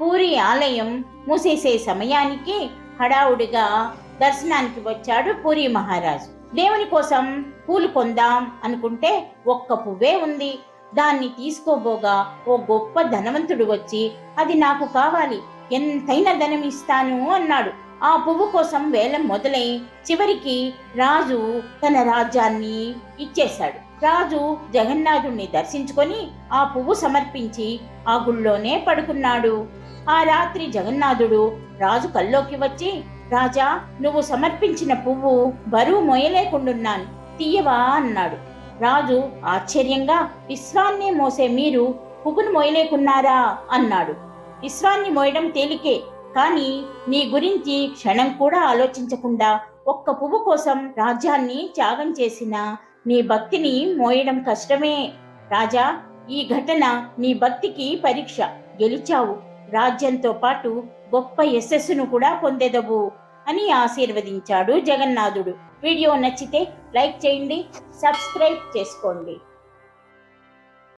పూరి ఆలయం మూసేసే సమయానికి హడావుడిగా దర్శనానికి వచ్చాడు పూరి మహారాజు. దేవుని కోసం పూలు కొందాం అనుకుంటే ఒక్క పువ్వే ఉంది. దాన్ని తీసుకోబోగా ఓ గొప్ప ధనవంతుడు వచ్చి అది నాకు కావాలి. ఎంతైనా ధనం ఇస్తాను అన్నాడు. ఆ పువ్వు కోసం వేలం మొదలై చివరికి రాజు తన రాజ్యాన్ని ఇచ్చేశాడు. రాజు జగన్నాథుణ్ణి దర్శించుకొని ఆ పువ్వు సమర్పించి ఆ గుళ్ళోనే పడుకున్నాడు. ఆ రాత్రి జగన్నాథుడు రాజు కల్లోకి వచ్చి రాజా నువ్వు సమర్పించిన పువ్వు బరువు మోయలేకుండున్నాను తీయవా అన్నాడు. రాజు ఆశ్చర్యంగా విశ్వాన్ని మోసే మీరు పువ్వును మోయలేకున్నారా అన్నాడు. విశ్వాన్ని మోయడం తేలికే కానీ నీ గురించి క్షణం కూడా ఆలోచించకుండా ఒక్క పువ్వు కోసం రాజ్యాన్ని త్యాగం చేసిన నీ భక్తిని మోయడం కష్టమే. రాజా ఈ ఘటన నీ భక్తికి పరీక్ష. గెలిచావు. రాజ్యంతో పాటు గొప్ప యశస్సును కూడా పొందెదవు అని ఆశీర్వదించాడు జగన్నాథుడు. వీడియో నచ్చితే లైక్ చేయండి సబ్స్క్రైబ్ చేసుకోండి.